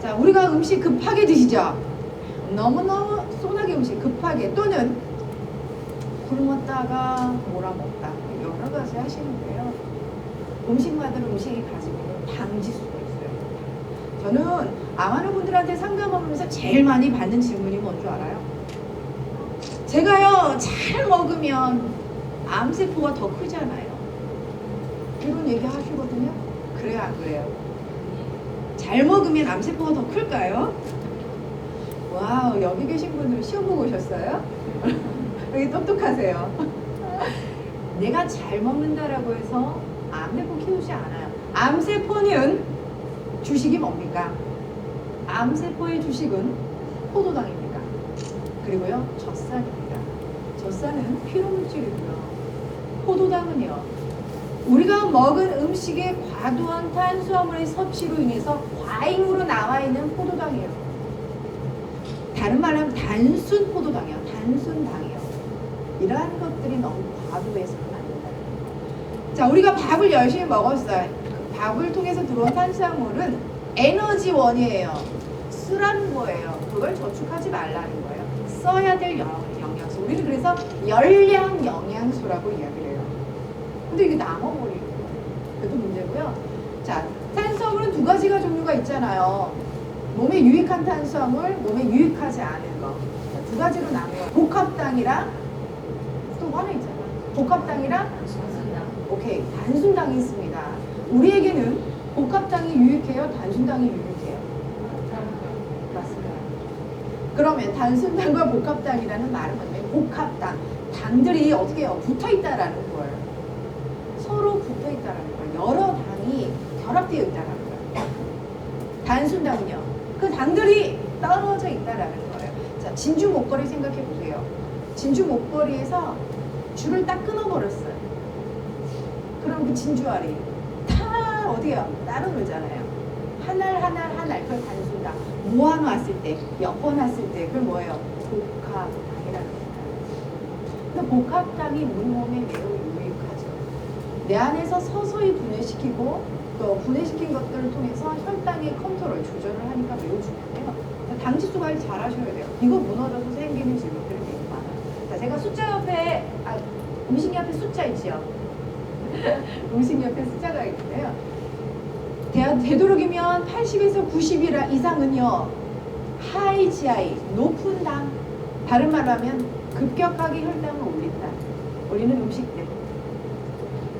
자, 우리가 음식 급하게 드시죠? 너무너무 소나게 음식 급하게 또는 굶었다가 몰아먹다 여러 가지 하시는데요. 음식마다 음식이 가지고 있는 당지수가 있어요. 저는 암하는 분들한테 상담하면서 제일 많이 받는 질문이 뭔 줄 알아요? 제가요 잘 먹으면 암세포가 더 크잖아요. 이런 얘기 하시거든요. 그래요 안 그래요? 잘 먹으면 암세포가 더 클까요? 와우 여기 계신 분들은 시험 보고 오셨어요? 여기 똑똑하세요. 내가 잘 먹는다라고 해서 암세포 키우지 않아요. 암세포는 주식이 뭡니까? 암세포의 주식은 포도당입니다. 그리고요 젖산입니다. 젖산은 피로물질이고요. 포도당은요 우리가 먹은 음식의 과도한 탄수화물의 섭취로 인해서 과잉으로 나와 있는 포도당이에요. 다른 말로 하면 단순 포도당이요. 단순 당이요. 이러한 것들이 너무 과도해서는 안 된다. 자, 우리가 밥을 열심히 먹었어요. 그 밥을 통해서 들어온 탄수화물은 에너지원이에요. 쓰라는 거예요. 그걸 저축하지 말라는 거예요. 써야 될 영, 영양소. 우리는 그래서 열량 영양소라고 이야기를 해요. 근데 이게 남아버리는 거예요. 그것도 문제고요. 자, 탄수화물은 두 가지가 종류가 있잖아요. 몸에 유익한 탄수화물, 몸에 유익하지 않은 거. 자, 두 가지로 나눠요. 복합당이랑 또 하나 있잖아. 복합당이랑 오케이 단순당이 있습니다. 우리에게는 복합당이 유익해요, 단순당이 유익해요. 맞습니다. 그러면 단순당과 복합당이라는 말은 뭐냐면 복합당 당들이 어떻게 해요? 붙어 있다라는 거예요. 서로 붙어 있다라는 거예요. 여러 당이 결합되어 있다라는 거예요. 단순당은요. 그 당들이 떨어져 있다라는 거예요. 자, 진주 목걸이 생각해 보세요. 진주 목걸이에서 줄을 딱 끊어버렸어요. 그럼 그 진주알이 다 어디야? 따로 놀잖아요. 하날 하날 하날 그걸 단순당 모아놨을 때, 엮어놨을 때 그걸 뭐예요? 복합당이라는 거예요. 복합당이 우리 몸에 매우. 내 안에서 서서히 분해시키고 또 분해시킨 것들을 통해서 혈당의 컨트롤 조절을 하니까 매우 중요해요. 당 지수 관리 잘 하셔야 돼요. 이거 무너져서 생기는 질문들이 되게 많아요. 자, 제가 숫자 옆에 아, 음식 옆에 숫자 있지요. 음식 옆에 숫자가 있는데요. 되- 되도록이면 80에서 90 이상은요. 하이 GI, 높은 당. 다른 말로 하면 급격하게 혈당을 올린다. 올리는 음식들.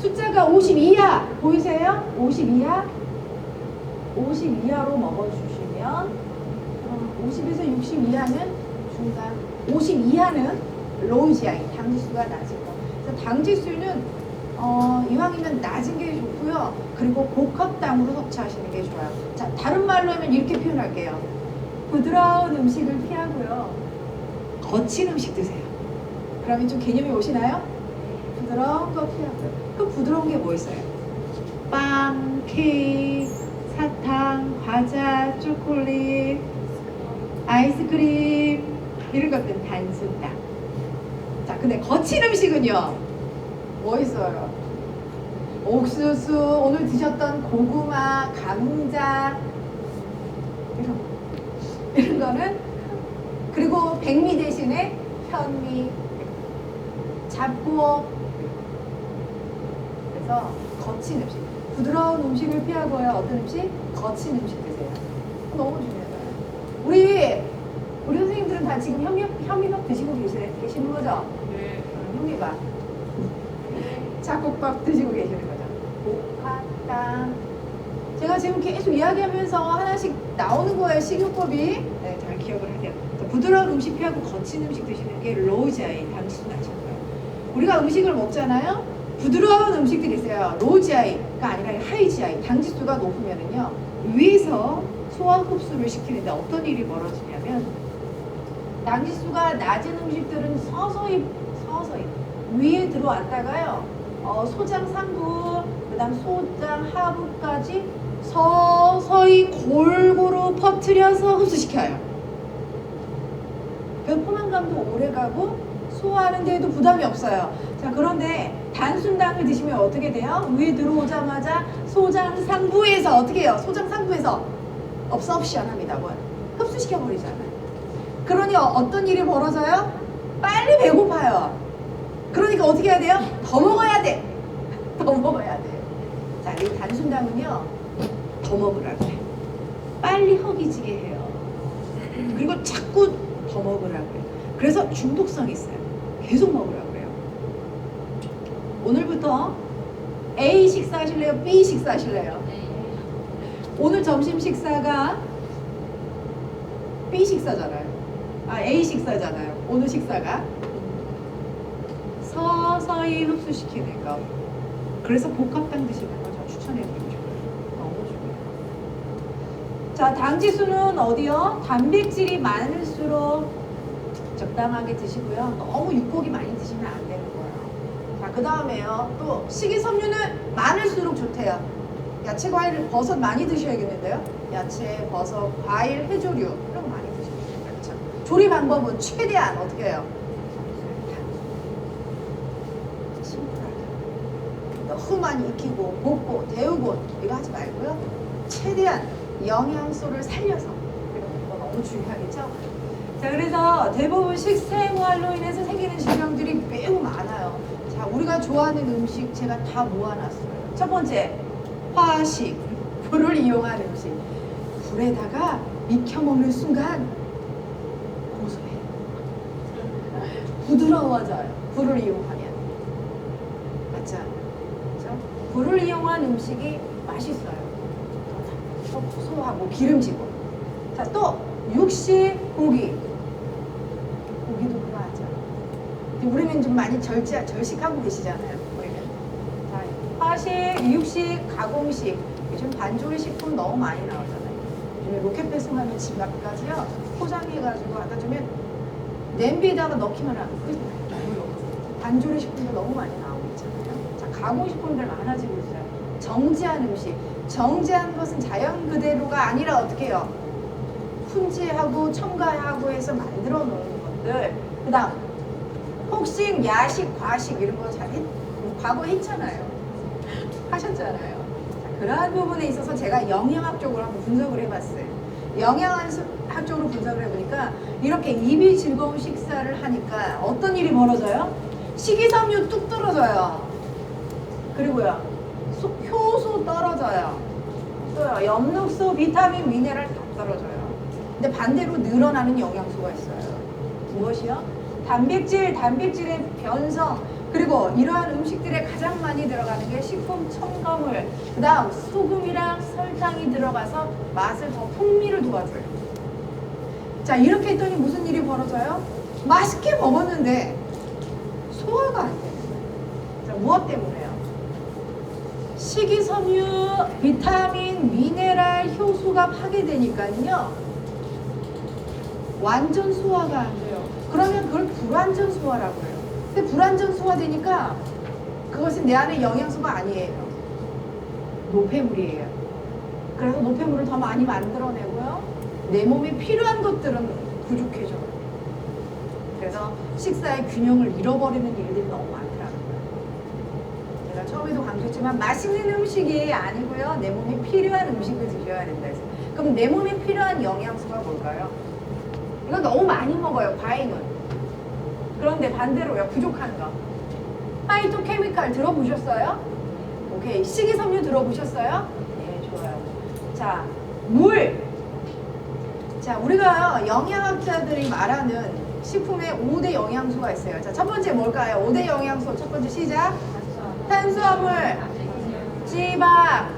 숫자가 50 이하 보이세요? 50 이하? 50 이하로 먹어주시면 50에서 60 이하는 중간, 50 이하는 로우 GI, 당지수가 낮은 거. 그래서 당지수는 어, 이왕이면 낮은 게 좋고요. 그리고 복합당으로 섭취하시는 게 좋아요. 자, 다른 말로 하면 이렇게 표현할게요. 부드러운 음식을 피하고요. 거친 음식 드세요. 그러면 좀 개념이 오시나요? 부드러운 거 피하고요. 그 부드러운 게 뭐 있어요? 빵, 케이크, 사탕, 과자, 초콜릿, 아이스크림 이런 것들은 단순당. 자, 근데 거친 음식은요. 뭐 있어요? 옥수수, 오늘 드셨던 고구마, 감자 이런 거. 이런 거는 그리고 백미 대신에 현미, 잡곡 그래서 거친 음식 부드러운 음식을 피하고요 어떤 음식? 거친 음식 드세요. 너무 중요해요. 우리 우리 선생님들은 다 지금 현미, 현미밥 드시고 계시, 계시는 거죠? 응, 현미밥. 잡곡밥 드시고 계시는 거죠? 복합당 제가 지금 계속 이야기하면서 하나씩 나오는 거예요 식이요법이. 네, 잘 기억을 하세요. 자, 부드러운 음식 피하고 거친 음식 드시는 게 당시 낮은 거예요 우리가 음식을 먹잖아요 부드러운 음식들이 있어요 로우지아이가 아니라 하이지아이 당지수가 높으면은요 위에서 소화 흡수를 시키는데 어떤 일이 벌어지냐면 당지수가 낮은 음식들은 서서히 서서히 위에 들어왔다가요 어, 소장 상부 그다음 소장 하부까지 서서히 골고루 퍼뜨려서 흡수시켜요. 그 포만감도 오래 가고 소화하는 데에도 부담이 없어요. 자 그런데 단순당을 드시면 어떻게 돼요? 위에 들어오자마자 소장 상부에서 어떻게 해요? 소장 상부에서 업섭션 합니다. 뭘 흡수시켜 버리잖아요. 그러니 어- 어떤 일이 벌어져요? 빨리 배고파요. 그러니까 어떻게 해야 돼요? 더 먹어야 돼. 더 먹어야 돼. 자, 이 단순당은요, 더 먹으라 그래. 빨리 허기지게 해요. 그리고 자꾸 더 먹으라 그래. 그래서 중독성이 있어요. 계속 먹으라 그래요. 오늘부터 A 식사 하실래요? B 식사 하실래요? 오늘 점심 식사가 B 식사잖아요. 아 A 식사잖아요. 오늘 식사가 서서히 흡수시키는 거. 그래서 복합당 드시는 거저 추천해드리고 싶어요. 너무 좋아요. 자, 당 지수는 어디요? 단백질이 많을수록 적당하게 드시고요. 너무 육고기 많이 드시면 안 거예요. 자, 그 다음에요. 또 식이섬유는 많을수록 좋대요. 야채, 과일, 버섯 많이 드셔야겠는데요. 야채, 버섯, 과일, 해조류 이런 거 많이 드시면 돼요. 그렇죠? 조리 방법은 최대한 어떻게 해요? 너무 많이 익히고 볶고 데우고 이거 하지 말고요. 최대한 영양소를 살려서 이런 거 너무 중요하겠죠. 자 그래서 대부분 식생활로 인해서 생기는 질병들이 매우 많아요. 자 우리가 좋아하는 음식 제가 다 모아놨어요. 첫 번째 화식 불을 이용한 음식 불에다가 익혀 먹는 순간 고소해 부드러워져요. 불을 이용하면 맞죠? 그죠? 불을 이용한 음식이 맛있어요. 더 고소하고 기름지고. 자, 또 육식 고기. 고기도 그거 하죠. 근데 우리는 좀 많이 절제, 절식하고 계시잖아요. 우리는. 자, 화식, 육식, 가공식. 요즘 반조리 식품 너무 많이 나오잖아요. 로켓 배송하는 집 앞까지요. 포장해가지고 갖다 주면 냄비에다가 넣기만 하면 끝나요. 반조리 식품도 너무 많이 나오고 있잖아요. 자, 가공식품들 많아지고 있어요. 정제한 음식. 정제한 것은 자연 그대로가 아니라 어떻게 해요? 훈제하고 첨가하고 해서 만들어 놓는 것들. 그 다음, 혹식, 야식, 과식 이런 거잘 했, 과거 했잖아요. 하셨잖아요. 자, 그러한 부분에 있어서 제가 영양학적으로 한번 분석을 해봤어요. 영양학적으로 분석을 해보니까 이렇게 입이 즐거운 식사를 하니까 어떤 일이 벌어져요? 식이섬유 뚝 떨어져요. 그리고요, 소- 효소 떨어져요. 또요, 엽록소, 비타민, 미네랄 다 떨어져요. 근데 반대로 늘어나는 영양소가 있어요. 무엇이요? 단백질, 단백질의 변성, 그리고 이러한 음식들에 가장 많이 들어가는 게 식품 첨가물, 그 다음 소금이랑 설탕이 들어가서 맛을 더 풍미를 도와줘요. 자, 이렇게 했더니 무슨 일이 벌어져요? 맛있게 먹었는데 소화가 안 거예요. 자, 무엇 때문에요? 식이섬유, 비타민, 미네랄, 효소가 파괴되니까요. 완전 소화가 안 돼요. 그러면 그걸 불완전 소화라고 해요. 근데 불완전 소화되니까 그것은 내 안에 영양소가 아니에요. 노폐물이에요. 그래서 노폐물을 더 많이 만들어내고요. 내 몸에 필요한 것들은 부족해져요. 그래서 식사의 균형을 잃어버리는 일들이 너무 많더라고요. 제가 처음에도 강조했지만 맛있는 음식이 아니고요. 내 몸에 필요한 음식을 드셔야 된다 해서. 그럼 내 몸에 필요한 영양소가 뭘까요? 이거 너무 많이 먹어요, 과잉은. 그런데 반대로요, 부족한 거. 파이토케미칼 들어보셨어요? 오케이. 식이섬유 들어보셨어요? 네, 좋아요. 자, 물. 자, 우리가 영양학자들이 말하는 식품에 5대 영양소가 있어요. 자, 첫 번째 뭘까요? 5대 영양소. 첫 번째 시작. 탄수화물, 지방,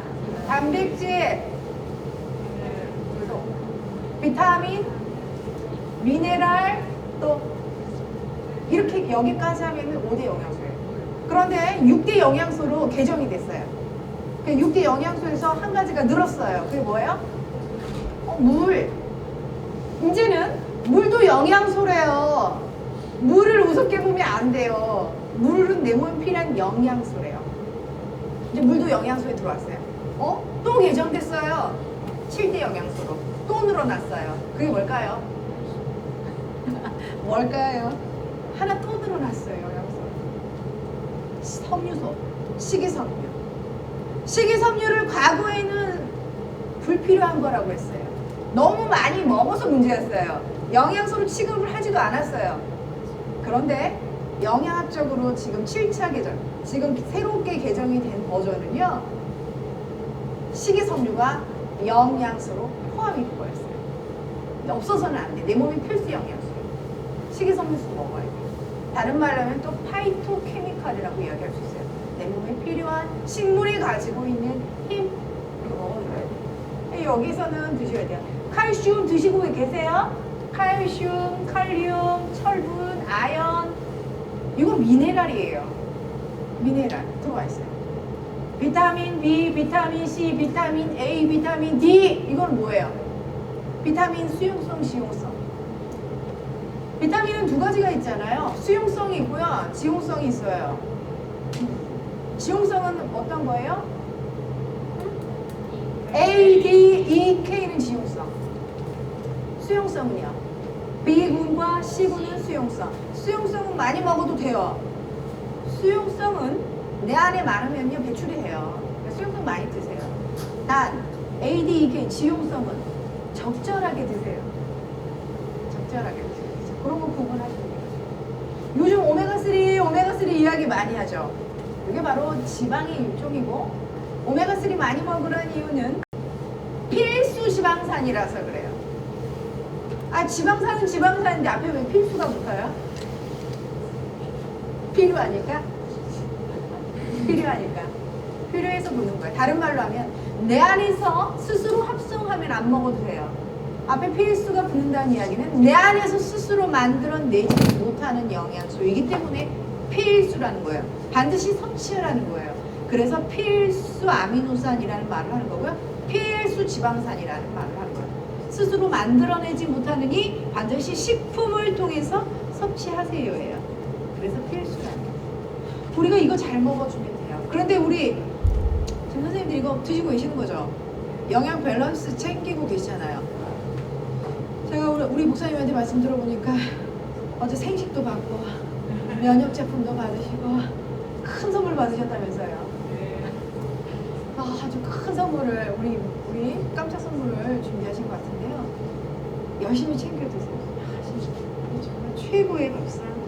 단백질, 비타민, 미네랄, 또 이렇게 여기까지 하면 5대 영양소예요. 그런데 6대 영양소로 개정이 됐어요. 그 6대 영양소에서 한 가지가 늘었어요. 그게 뭐예요? 어, 물. 이제는 물도 영양소래요. 물을 우습게 보면 안 돼요. 물은 내 몸에 필요한 영양소래요. 이제 물도 영양소에 들어왔어요. 어? 또 개정됐어요. 7대 영양소로. 또 늘어났어요. 그게 뭘까요? 뭘까요? 하나 또 늘어났어요, 영양소. 섬유소, 식이섬유. 식이섬유를 과거에는 불필요한 거라고 했어요. 너무 많이 먹어서 문제였어요. 영양소로 취급을 하지도 않았어요. 그런데 영양학적으로 지금 7차 개정, 지금 새롭게 개정이 된 버전은요. 식이섬유가 영양소로 포함이 되어 있어요. 없어서는 안 돼. 내 몸이 필수 영양소예요. 식이섬유소 먹어야 돼. 다른 말로 하면 또 파이토케미칼이라고 이야기할 수 있어요. 내 몸에 필요한 식물이 가지고 있는 힘 이거 먹어줘야 돼. 여기서는 드셔야 돼요. 칼슘 드시고 계세요? 칼슘, 칼륨, 철분, 아연 이거 미네랄이에요. 미네랄 들어가 있어요. 비타민 B, 비타민 C, 비타민 A, 비타민 D 이건 뭐예요? 비타민 수용성, 지용성. 비타민은 두 가지가 있잖아요. 수용성이 있고요, 지용성이 있어요. 지용성은 어떤 거예요? A, D, E, K는 지용성. 수용성은요. B군과 C군은 수용성. 수용성은 많이 먹어도 돼요. 수용성은 내 안에 많으면요 배출이 돼요. 그러니까 수용성 많이 드세요. 단 A, D, E, K 지용성은 적절하게 드세요. 적절하게. 그런 거 구분하시면 돼요. 요즘 오메가3, 오메가3 이야기 많이 하죠. 이게 바로 지방의 일종이고 오메가3 많이 먹으라는 이유는 필수 지방산이라서 그래요. 아 지방산은 지방산인데 앞에 왜 필수가 붙어요? 필요하니까? 필요하니까. 필요해서 붙는 거예요. 다른 말로 하면 내 안에서 스스로 합성하면 안 먹어도 돼요. 앞에 필수가 붙는다는 이야기는 내 안에서 스스로 만들어내지 못하는 영양소이기 때문에 필수라는 거예요. 반드시 섭취하라는 거예요. 그래서 필수 아미노산이라는 말을 하는 거고요. 필수 지방산이라는 말을 하는 거예요. 스스로 만들어내지 못하느니 반드시 식품을 통해서 섭취하세요예요. 그래서 필수라는 거예요. 우리가 이거 잘 먹어주면 돼요. 그런데 우리 선생님들 이거 드시고 계시는 거죠? 영양 밸런스 챙기고 계시잖아요. 제가 우리, 우리 목사님한테 말씀 들어보니까 어제 생식도 받고 면역 제품도 받으시고 큰 선물 받으셨다면서요. 아, 아주 큰 선물을 우리 우리 깜짝 선물을 준비하신 것 같은데요. 열심히 챙겨 드세요. 아, 정말 최고의 밥상